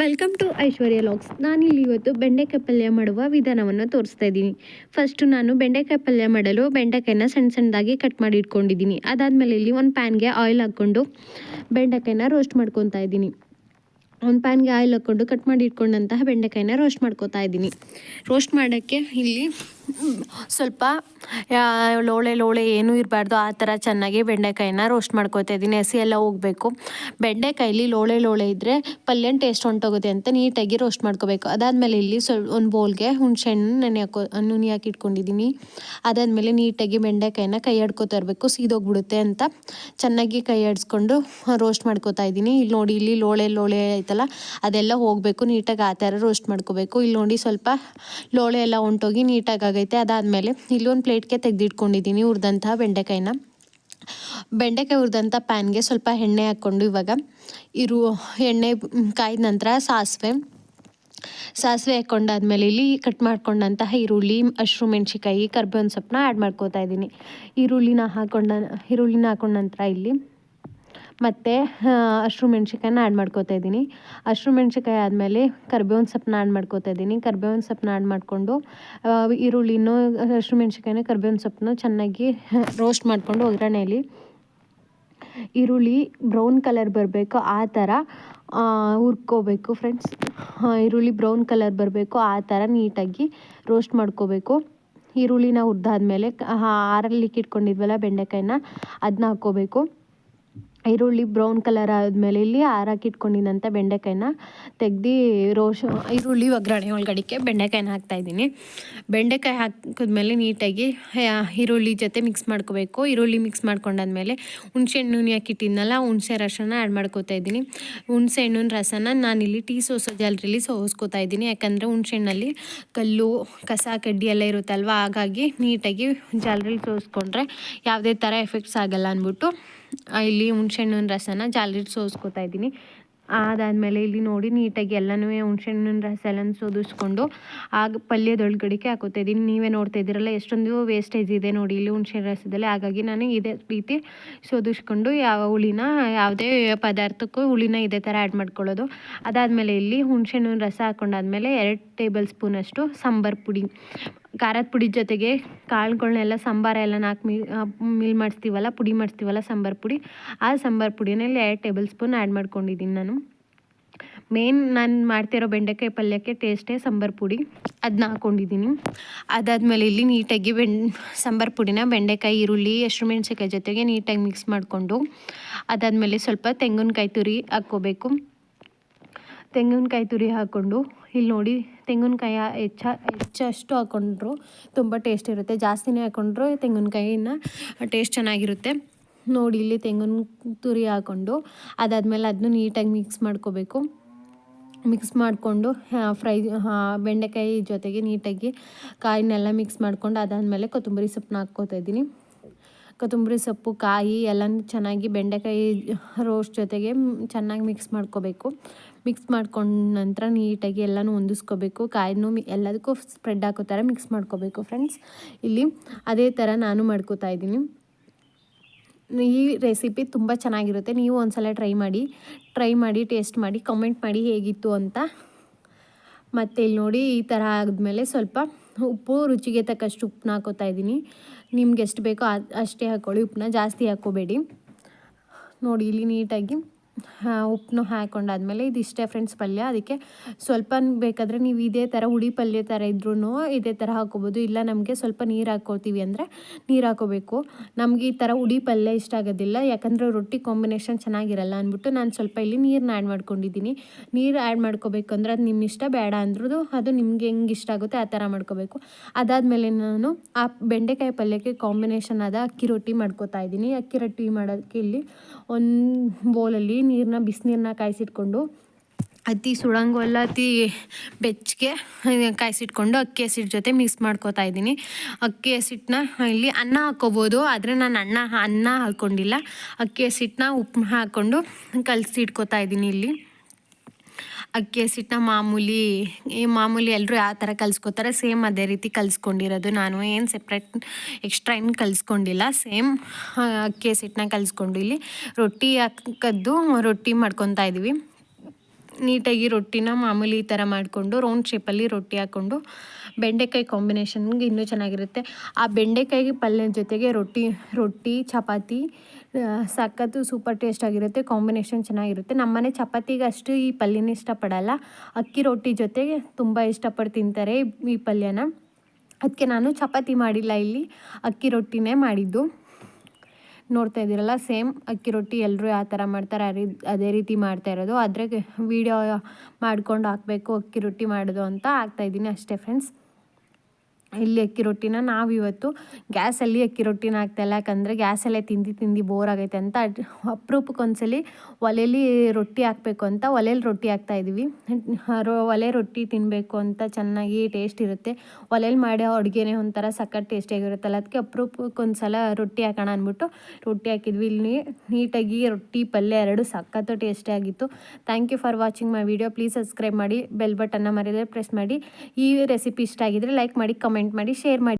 Welcome to Aishwarya logs ನಾನಿಲ್ಲಿ ಇವತ್ತು ಬೆಂಡೆಕಾಯಿ ಪಲ್ಯ ಮಾಡುವ ವಿಧಾನವನ್ನು ತೋರಿಸ್ತಾ ಇದ್ದೀನಿ. ಫಸ್ಟು ನಾನು ಬೆಂಡೆಕಾಯಿ ಪಲ್ಯ ಮಾಡಲು ಬೆಂಡೆಕಾಯಿನ ಸಣ್ಣ ಸಣ್ಣದಾಗಿ ಕಟ್ ಮಾಡಿ ಇಟ್ಕೊಂಡಿದ್ದೀನಿ. ಅದಾದಮೇಲೆ ಇಲ್ಲಿ ಒಂದು ಪ್ಯಾನ್ಗೆ ಆಯಿಲ್ ಹಾಕ್ಕೊಂಡು ಬೆಂಡೆಕಾಯಿನ ರೋಸ್ಟ್ ಮಾಡ್ಕೊತಾ ಇದ್ದೀನಿ. ಒಂದು ಪ್ಯಾನ್ಗೆ ಆಯಿಲ್ ಹಾಕ್ಕೊಂಡು ಕಟ್ ಮಾಡಿ ಇಟ್ಕೊಂಡಂತಹ ಬೆಂಡೆಕಾಯಿನ ರೋಸ್ಟ್ ಮಾಡ್ಕೊತಾ ಇದ್ದೀನಿ. ರೋಸ್ಟ್ ಮಾಡೋಕ್ಕೆ ಇಲ್ಲಿ ಸ್ವಲ್ಪ ಲೋಳೆ ಲೋಳೆ ಏನೂ ಇರಬಾರ್ದು. ಆ ಥರ ಚೆನ್ನಾಗಿ ಬೆಂಡೆಕಾಯಿನ ರೋಸ್ಟ್ ಮಾಡ್ಕೋತಾ ಇದ್ದೀನಿ. ಹಸಿ ಎಲ್ಲ ಹೋಗಬೇಕು. ಬೆಂಡೆಕಾಯಲ್ಲಿ ಲೋಳೆ ಲೋಳೆ ಇದ್ದರೆ ಪಲ್ಯನ ಟೇಸ್ಟ್ ಹೊಂಟೋಗುತ್ತೆ ಅಂತ ನೀಟಾಗಿ ರೋಸ್ಟ್ ಮಾಡ್ಕೋಬೇಕು. ಅದಾದಮೇಲೆ ಇಲ್ಲಿ ಸ್ವಲ್ಪ ಒಂದು ಬೌಲ್ಗೆ ಹುಣಸೆಹಣ್ಣು, ನೆನೆ ಹಾಕೋ, ನುನಿ ಹಾಕಿ ಇಟ್ಕೊಂಡಿದ್ದೀನಿ. ಅದಾದಮೇಲೆ ನೀಟಾಗಿ ಬೆಂಡೆಕಾಯಿನ ಕೈ ಆಡ್ಕೋತಾ ಇರಬೇಕು. ಸೀದೋಗ್ಬಿಡುತ್ತೆ ಅಂತ ಚೆನ್ನಾಗಿ ಕೈ ಆಡಿಸ್ಕೊಂಡು ರೋಸ್ಟ್ ಮಾಡ್ಕೋತಾ ಇದ್ದೀನಿ. ಇಲ್ಲಿ ನೋಡಿ, ಇಲ್ಲಿ ಲೋಳೆ ಲೋಳೆ ಆಯ್ತಲ್ಲ? ಅದೆಲ್ಲ ಹೋಗಬೇಕು. ನೀಟಾಗಿ ಆ ಥರ ರೋಸ್ಟ್ ಮಾಡ್ಕೋಬೇಕು. ಇಲ್ಲಿ ನೋಡಿ ಸ್ವಲ್ಪ ಲೋಳೆ ಎಲ್ಲ ಹೊಂಟೋಗಿ ನೀಟಾಗಿ ಆಗೈತೆ ಅದಾದಮೇಲೆ ಇಲ್ಲಿ ಒಂದು ಪ್ಲೇಟ್ಗೆ ತೆಗೆದಿಟ್ಕೊಂಡಿದ್ದೀನಿ ಹುರಿದಂತಹ ಬೆಂಡೆಕಾಯಿನ. ಬೆಂಡೆಕಾಯಿ ಹುರಿದಂಥ ಪ್ಯಾನ್ಗೆ ಸ್ವಲ್ಪ ಎಣ್ಣೆ ಹಾಕ್ಕೊಂಡು ಇವಾಗ ಇರು ಎಣ್ಣೆ ಕಾಯ್ದ ನಂತರ ಸಾಸಿವೆ. ಸಾಸಿವೆ ಹಾಕ್ಕೊಂಡಾದ್ಮೇಲೆ ಇಲ್ಲಿ ಕಟ್ ಮಾಡ್ಕೊಂಡಂತಹ ಈರುಳ್ಳಿ ಹಸಿರು ಮೆಣಸಿಕಾಯಿ ಕರ್ಬೇವಿನ ಸೊಪ್ಪನ್ನ ಆ್ಯಡ್ ಮಾಡ್ಕೋತಾ ಇದ್ದೀನಿ ಈರುಳ್ಳಿನ ಹಾಕೊಂಡ ಈರುಳ್ಳಿನ ಹಾಕೊಂಡ ನಂತರ ಇಲ್ಲಿ ಮತ್ತು ಹಸಿರು ಮೆಣ್ಸಿಕಾಯನ್ನ ಆ್ಯಡ್ ಮಾಡ್ಕೋತಾ ಇದ್ದೀನಿ. ಹಸಿರು ಮೆಣ್ಸಿಕಾಯಿ ಆದಮೇಲೆ ಕರ್ಬೇವಿನ ಸೊಪ್ಪನ್ನ ಆ್ಯಡ್ ಮಾಡ್ಕೋತಾ ಇದ್ದೀನಿ. ಕರ್ಬೇವಿನ ಸೊಪ್ಪನ್ನ ಆ್ಯಡ್ ಮಾಡಿಕೊಂಡು ಈರುಳ್ಳಿನೂ ಹಸಿರು ಮೆಣ್ಸಿಕಾಯಿನ ಕರ್ಬೇವಿನ ಸೊಪ್ಪನ್ನ ಚೆನ್ನಾಗಿ ರೋಸ್ಟ್ ಮಾಡಿಕೊಂಡು ಒಗ್ಗರಣೆಯಲ್ಲಿ ಈರುಳ್ಳಿ ಬ್ರೌನ್ ಕಲರ್ ಬರಬೇಕು ಆ ಥರ ಹುರ್ಕೋಬೇಕು ಫ್ರೆಂಡ್ಸ್ ಈರುಳ್ಳಿ ಬ್ರೌನ್ ಕಲರ್ ಬರಬೇಕು ಆ ಥರ ನೀಟಾಗಿ ರೋಸ್ಟ್ ಮಾಡ್ಕೋಬೇಕು. ಈರುಳ್ಳಿನ ಹುರಿದಾದ್ಮೇಲೆ ಆರಲ್ಲಿ ಇಟ್ಕೊಂಡಿದ್ವಲ್ಲ ಬೆಂಡೆಕಾಯಿನ ಅದನ್ನ ಹಾಕ್ಕೋಬೇಕು. ಈರುಳ್ಳಿ ಬ್ರೌನ್ ಕಲರ್ ಆದಮೇಲೆ ಇಲ್ಲಿ ಆರಾಕಿ ಇಟ್ಕೊಂಡಿದ್ದಂಥ ಬೆಂಡೆಕಾಯಿನ ತೆಗ್ದು ರೋಷ, ಈರುಳ್ಳಿ ಒಗ್ಗರಣೆ ಒಳಗಡೆಗೆ ಬೆಂಡೆಕಾಯಿನ ಹಾಕ್ತಾಯಿದ್ದೀನಿ ಬೆಂಡೆಕಾಯಿ ಹಾಕಿದ್ಮೇಲೆ ನೀಟಾಗಿ ಈರುಳ್ಳಿ ಜೊತೆ ಮಿಕ್ಸ್ ಮಾಡ್ಕೋಬೇಕು. ಈರುಳ್ಳಿ ಮಿಕ್ಸ್ ಮಾಡ್ಕೊಂಡಾದ್ಮೇಲೆ ಹುಣಸೆ ಹಣ್ಣು ಹಾಕಿಟ್ಟಿದ್ನಲ್ಲ ಹುಣಸೆ ರಸನ ಆ್ಯಡ್ ಮಾಡ್ಕೋತಾ ಇದ್ದೀನಿ. ಹುಣಸೆ ಹಣ್ಣಿನ ರಸನ ನಾನಿಲ್ಲಿ ಟೀ ಸೋಸೋ ಜಾಲರಿಲಿ ಸೋಸ್ಕೋತಾ ಇದ್ದೀನಿ. ಯಾಕಂದರೆ ಹುಣಸೆ ಹಣ್ಣಲ್ಲಿ ಕಲ್ಲು, ಕಸ, ಕಡ್ಡಿ ಎಲ್ಲ ಇರುತ್ತಲ್ವ, ಹಾಗಾಗಿ ನೀಟಾಗಿ ಜಾಲರಿಲಿ ಸೋಸ್ಕೊಂಡ್ರೆ ಯಾವುದೇ ಥರ ಎಫೆಕ್ಟ್ಸ್ ಆಗಲ್ಲ ಅಂದ್ಬಿಟ್ಟು. ಇಲ್ಲಿ ಹುಣ್ಸೆಹಣ್ಣಿನ ರಸನ ಜಾಲರಿ ಸೋಸ್ಕೊತಾ ಇದ್ದೀನಿ. ಅದಾದಮೇಲೆ ಇಲ್ಲಿ ನೋಡಿ ನೀಟಾಗಿ ಎಲ್ಲನೂ ಹುಣ್ಸೆಹಣ್ಣಿನ ರಸ ಎಲ್ಲ ಸೋದಿಸ್ಕೊಂಡು ಆಗ ಪಲ್ಯದೊಳಗಡೆಗೆ ಹಾಕೋತಾ ಇದ್ದೀನಿ. ನೀವೇ ನೋಡ್ತಾ ಇದ್ದೀರಲ್ಲ, ಎಷ್ಟೊಂದು ವೇಸ್ಟೇಜ್ ಇದೆ ನೋಡಿ ಇಲ್ಲಿ ಹುಣ್ಸೆ ರಸದಲ್ಲಿ. ಹಾಗಾಗಿ ನಾನು ಇದೇ ರೀತಿ ಸೋದಿಸ್ಕೊಂಡು ಯಾವ ಹುಳಿನ, ಯಾವುದೇ ಪದಾರ್ಥಕ್ಕೂ ಹುಳಿನ ಇದೇ ಥರ ಆ್ಯಡ್ ಮಾಡ್ಕೊಳ್ಳೋದು. ಅದಾದಮೇಲೆ ಇಲ್ಲಿ ಹುಣ್ಸೆಹಣ್ಣಿನ ರಸ ಹಾಕೊಂಡಾದ್ಮೇಲೆ ಎರಡು ಟೇಬಲ್ ಸ್ಪೂನಷ್ಟು ಸಾಂಬಾರು ಪುಡಿ. ಖಾರದ ಪುಡಿ ಜೊತೆಗೆ ಕಾಳುಗಳ್ನೆಲ್ಲ, ಸಾಂಬಾರ ಎಲ್ಲ ನಾಲ್ಕು ಮಿ ಮಿಲ್ ಮಾಡಿಸ್ತೀವಲ್ಲ, ಪುಡಿ ಮಾಡಿಸ್ತೀವಲ್ಲ, ಸಾಂಬಾರು ಪುಡಿ. ಆ ಸಾಂಬಾರು ಪುಡಿನಲ್ಲಿ ಎರಡು ಟೇಬಲ್ ಸ್ಪೂನ್ ಆ್ಯಡ್ ಮಾಡ್ಕೊಂಡಿದ್ದೀನಿ ನಾನು. ಮೇನ್ ನಾನು ಮಾಡ್ತಿರೋ ಬೆಂಡೆಕಾಯಿ ಪಲ್ಯಕ್ಕೆ ಟೇಸ್ಟೇ ಸಾಂಬಾರು ಪುಡಿ. ಅದನ್ನ ಹಾಕ್ಕೊಂಡಿದ್ದೀನಿ ಅದಾದಮೇಲೆ ಇಲ್ಲಿ ನೀಟಾಗಿ ಬೆನ್ ಸಾಂಬಾರು ಪುಡಿನ ಬೆಂಡೆಕಾಯಿ, ಈರುಳ್ಳಿ ಹಸಿರು ಮೆಣಸಿನ್ಕಾಯಿ ಜೊತೆಗೆ ನೀಟಾಗಿ ಮಿಕ್ಸ್ ಮಾಡಿಕೊಂಡು, ಅದಾದಮೇಲೆ ಸ್ವಲ್ಪ ತೆಂಗಿನಕಾಯಿ ತುರಿ ಹಾಕ್ಕೋಬೇಕು. ತೆಂಗಿನಕಾಯಿ ತುರಿ ಹಾಕ್ಕೊಂಡು ಇಲ್ಲಿ ನೋಡಿ ತೆಂಗಿನಕಾಯಿ ಹೆಚ್ಚ, ಹೆಚ್ಚಷ್ಟು ಹಾಕ್ಕೊಂಡ್ರು ತುಂಬ ಟೇಸ್ಟ್ ಇರುತ್ತೆ. ಜಾಸ್ತಿನೇ ಹಾಕ್ಕೊಂಡ್ರು ತೆಂಗಿನಕಾಯಿನ ಟೇಸ್ಟ್ ಚೆನ್ನಾಗಿರುತ್ತೆ. ನೋಡಿ ಇಲ್ಲಿ ತೆಂಗಿನ ತುರಿ ಹಾಕ್ಕೊಂಡು ಅದಾದಮೇಲೆ ಅದನ್ನು ನೀಟಾಗಿ ಮಿಕ್ಸ್ ಮಾಡ್ಕೋಬೇಕು. ಮಿಕ್ಸ್ ಮಾಡಿಕೊಂಡು ಫ್ರೈ ಬೆಂಡೆಕಾಯಿ ಜೊತೆಗೆ ನೀಟಾಗಿ ಕಾಯಿನೆಲ್ಲ ಮಿಕ್ಸ್ ಮಾಡ್ಕೊಂಡು ಅದಾದಮೇಲೆ ಕೊತ್ತಂಬರಿ ಸೊಪ್ಪನ್ನ ಹಾಕ್ಕೋತಾ ಇದ್ದೀನಿ. ಕೊತ್ತಂಬರಿ ಸೊಪ್ಪು, ಕಾಯಿ ಎಲ್ಲನೂ ಚೆನ್ನಾಗಿ ಬೆಂಡೆಕಾಯಿ ರೋಸ್ಟ್ ಜೊತೆಗೆ ಚೆನ್ನಾಗಿ ಮಿಕ್ಸ್ ಮಾಡ್ಕೋಬೇಕು. ಮಿಕ್ಸ್ ಮಾಡ್ಕೊಂಡ ನಂತರ ನೀಟಾಗಿ ಎಲ್ಲನೂ ಹೊಂದಿಸ್ಕೋಬೇಕು. ಕಾಯನ್ನು ಎಲ್ಲದಕ್ಕೂ ಸ್ಪ್ರೆಡ್ ಹಾಕೋ ಥರ ಮಿಕ್ಸ್ ಮಾಡ್ಕೋಬೇಕು ಫ್ರೆಂಡ್ಸ್ ಇಲ್ಲಿ ಅದೇ ಥರ ನಾನು ಮಾಡ್ಕೋತಾ ಇದ್ದೀನಿ. ಈ ರೆಸಿಪಿ ತುಂಬ ಚೆನ್ನಾಗಿರುತ್ತೆ. ನೀವು ಒಂದ್ಸಲ ಟ್ರೈ ಮಾಡಿ ಟ್ರೈ ಮಾಡಿ ಟೇಸ್ಟ್ ಮಾಡಿ ಕಮೆಂಟ್ ಮಾಡಿ ಹೇಗಿತ್ತು ಅಂತ. ಮತ್ತು ಇಲ್ಲಿ ನೋಡಿ ಈ ಥರ ಆದಮೇಲೆ ಸ್ವಲ್ಪ ಉಪ್ಪು, ರುಚಿಗೆ ತಕ್ಕಷ್ಟು ಉಪ್ಪನ್ನ ಹಾಕೋತಾ ಇದ್ದೀನಿ. ನಿಮ್ಗೆ ಎಷ್ಟು ಬೇಕೋ ಅಷ್ಟೇ ಹಾಕ್ಕೊಳ್ಳಿ ಉಪ್ಪನ್ನ ಜಾಸ್ತಿ ಹಾಕ್ಕೋಬೇಡಿ. ನೋಡಿ ಇಲ್ಲಿ ನೀಟಾಗಿ ಉಪ್ಪನ್ನು ಹಾಕೊಂಡಾದ್ಮೇಲೆ ಇದಿಷ್ಟೇ ಫ್ರೆಂಡ್ಸ್ ಪಲ್ಯ. ಅದಕ್ಕೆ ಸ್ವಲ್ಪ ಬೇಕಾದರೆ ನೀವು ಇದೇ ಥರ ಹುಳಿ ಪಲ್ಯ ಥರ ಇದ್ರೂ ಇದೇ ಥರ ಹಾಕೋಬೋದು. ಇಲ್ಲ ನಮಗೆ ಸ್ವಲ್ಪ ನೀರು ಹಾಕ್ಕೋತೀವಿ ಅಂದರೆ ನೀರು ಹಾಕೋಬೇಕು. ನಮಗೆ ಈ ಥರ ಹುಳಿ ಪಲ್ಯ ಇಷ್ಟ ಆಗೋದಿಲ್ಲ. ಯಾಕಂದರೆ ರೊಟ್ಟಿ ಕಾಂಬಿನೇಷನ್ ಚೆನ್ನಾಗಿರಲ್ಲ ಅಂದ್ಬಿಟ್ಟು ನಾನು ಸ್ವಲ್ಪ ಇಲ್ಲಿ ನೀರನ್ನ ಆ್ಯಡ್ ಮಾಡ್ಕೊಂಡಿದ್ದೀನಿ. ನೀರು ಆ್ಯಡ್ ಮಾಡ್ಕೋಬೇಕಂದ್ರೆ ಅದು ನಿಮ್ಮ ಇಷ್ಟ ಬೇಡ ಅಂದ್ರೂ ಅದು ನಿಮ್ಗೆ ಹೆಂಗೆ ಇಷ್ಟ ಆಗುತ್ತೆ ಆ ಥರ ಮಾಡ್ಕೋಬೇಕು. ಅದಾದಮೇಲೆ ನಾನು ಆ ಬೆಂಡೆಕಾಯಿ ಪಲ್ಯಕ್ಕೆ ಕಾಂಬಿನೇಷನ್ ಆದ ಅಕ್ಕಿ ರೊಟ್ಟಿ ಮಾಡ್ಕೋತಾ ಇದ್ದೀನಿ. ಅಕ್ಕಿ ರೊಟ್ಟಿ ಮಾಡೋಕ್ಕೆ ಇಲ್ಲಿ ಒಂದು ಬೌಲಲ್ಲಿ ನೀರನ್ನ ಬಿಸಿನೀರನ್ನ ಕಾಯಿಸಿಟ್ಕೊಂಡು ಅತಿ ಸುಡಂಗೂ ಎಲ್ಲ ಅತಿ ಬೆಚ್ಚಗೆ ಕಾಯಿಸಿಟ್ಕೊಂಡು ಅಕ್ಕಿ ಹಸಿಟ್ಟು ಜೊತೆ ಮಿಕ್ಸ್ ಮಾಡ್ಕೋತಾ ಇದ್ದೀನಿ. ಅಕ್ಕಿ ಹಸಿಟ್ಟನ್ನ ಇಲ್ಲಿ ಅನ್ನ ಹಾಕ್ಕೋಬೋದು ಆದರೆ ನಾನು ಅನ್ನ ಅನ್ನ ಹಾಕ್ಕೊಂಡಿಲ್ಲ ಅಕ್ಕಿ ಹಸಿಟ್ಟನ್ನ ಉಪ್ಪು ಹಾಕ್ಕೊಂಡು ಕಲಸಿ ಇಟ್ಕೋತಾ ಇದ್ದೀನಿ ಇಲ್ಲಿ. ಅಕ್ಕಿ ಹಸಿಟ್ಟನ್ನ ಮಾಮೂಲಿ, ಈ ಮಾಮೂಲಿ ಎಲ್ಲರೂ ಯಾವ ಥರ ಕಲಿಸ್ಕೋತಾರೆ, ಸೇಮ್ ಅದೇ ರೀತಿ ಕಲಿಸ್ಕೊಂಡಿರೋದು. ನಾನು ಏನು ಸೆಪ್ರೇಟ್ ಎಕ್ಸ್ಟ್ರಾ ಏನು ಕಲಿಸ್ಕೊಂಡಿಲ್ಲ, ಸೇಮ್ ಅಕ್ಕಿ ಹಸಿಟ್ಟನ್ನ ಕಲಿಸ್ಕೊಂಡು ಇಲ್ಲಿ ರೊಟ್ಟಿ ಹಾಕದ್ದು ರೊಟ್ಟಿ ಮಾಡ್ಕೊತಾ ಇದ್ದೀವಿ. ನೀಟಾಗಿ ರೊಟ್ಟಿನ ಮಾಮೂಲಿ ಈ ಥರ ಮಾಡಿಕೊಂಡು ರೌಂಡ್ ಶೇಪಲ್ಲಿ ರೊಟ್ಟಿ ಹಾಕ್ಕೊಂಡು ಬೆಂಡೆಕಾಯಿ ಕಾಂಬಿನೇಷನ್ಗೆ ಇನ್ನೂ ಚೆನ್ನಾಗಿರುತ್ತೆ. ಆ ಬೆಂಡೆಕಾಯಿ ಪಲ್ಯದ ಜೊತೆಗೆ ರೊಟ್ಟಿ ರೊಟ್ಟಿ, ಚಪಾತಿ ಸಖತ್ತು ಸೂಪರ್ ಟೇಸ್ಟ್ ಆಗಿರುತ್ತೆ. ಕಾಂಬಿನೇಷನ್ ಚೆನ್ನಾಗಿರುತ್ತೆ. ನಮ್ಮನೆ ಚಪಾತಿಗೆ ಅಷ್ಟು ಈ ಪಲ್ಯನ ಇಷ್ಟಪಡಲ್ಲ. ಅಕ್ಕಿ ರೊಟ್ಟಿ ಜೊತೆಗೆ ತುಂಬ ಇಷ್ಟಪಟ್ಟು ತಿಂತಾರೆ ಈ ಪಲ್ಯನ. ಅದಕ್ಕೆ ನಾನು ಚಪಾತಿ ಮಾಡಿಲ್ಲ ಇಲ್ಲಿ. ಅಕ್ಕಿ ರೊಟ್ಟಿನೇ ಮಾಡಿದ್ದು. ನೋಡ್ತಾ ಇದ್ದೀರಲ್ಲ, ಸೇಮ್ ಅಕ್ಕಿ ರೊಟ್ಟಿ ಎಲ್ಲರೂ ಯಾವ ಥರ ಮಾಡ್ತಾರೆ ಅದೇ ರೀತಿ ಮಾಡ್ತಾ ಇರೋದು. ಅದ್ರಾಗೆ ವೀಡಿಯೋ ಮಾಡಿಕೊಂಡು ಹಾಕಬೇಕು ಅಕ್ಕಿ ರೊಟ್ಟಿ ಮಾಡೋದು ಅಂತ ಹಾಕ್ತಾಯಿದ್ದೀನಿ ಅಷ್ಟೇ ಫ್ರೆಂಡ್ಸ್ ಇಲ್ಲಿ ಅಕ್ಕಿ ರೊಟ್ಟಿನ ನಾವು ಇವತ್ತು ಗ್ಯಾಸಲ್ಲಿ ಅಕ್ಕಿ ರೊಟ್ಟಿನ ಹಾಕ್ತಾಯಿಲ್ಲ ಯಾಕಂದರೆ ಗ್ಯಾಸಲ್ಲೇ ತಿಂದು ತಿಂದು ಬೋರ್ ಆಗೈತೆ ಅಂತ ಅಪರೂಪಕ್ಕೊಂದ್ಸಲಿ ಒಲೆಯಲ್ಲಿ ರೊಟ್ಟಿ ಹಾಕಬೇಕು ಅಂತ ಒಲೆಯಲ್ಲಿ ರೊಟ್ಟಿ ಹಾಕ್ತಾ ಇದೀವಿ ರೋ, ಒಲೆ ರೊಟ್ಟಿ ತಿನ್ನಬೇಕು ಅಂತ ಚೆನ್ನಾಗಿ ಟೇಸ್ಟ್ ಇರುತ್ತೆ. ಒಲೆಯಲ್ಲಿ ಮಾಡೋ ಅಡುಗೆನೇ ಒಂಥರ ಸಖತ್ ಟೇಸ್ಟಿಯಾಗಿರುತ್ತಲ್ಲ ಅದಕ್ಕೆ ಅಪ್ರೂಪಕ್ಕೊಂದ್ಸಲ ರೊಟ್ಟಿ ಹಾಕೋಣ ಅಂದ್ಬಿಟ್ಟು ರೊಟ್ಟಿ ಹಾಕಿದ್ವಿ. ಇಲ್ಲಿ ನೀಟಾಗಿ ರೊಟ್ಟಿ ಪಲ್ಯ ಎರಡು ಸಖತ್ತು ಟೇಸ್ಟಿಯಾಗಿತ್ತು thank you for watching my video please subscribe ಮಾಡಿ ಬೆಲ್ ಬಟನ್ನ ಮರಿದರೆ ಪ್ರೆಸ್ ಮಾಡಿ. ಈ ರೆಸಿಪಿ ಇಷ್ಟ ಆಗಿದ್ರೆ ಲೈಕ್ ಮಾಡಿ ಕಮೆಂಟ್ ಮಾಡಿ ಶೇರ್ ಮಾಡಿ.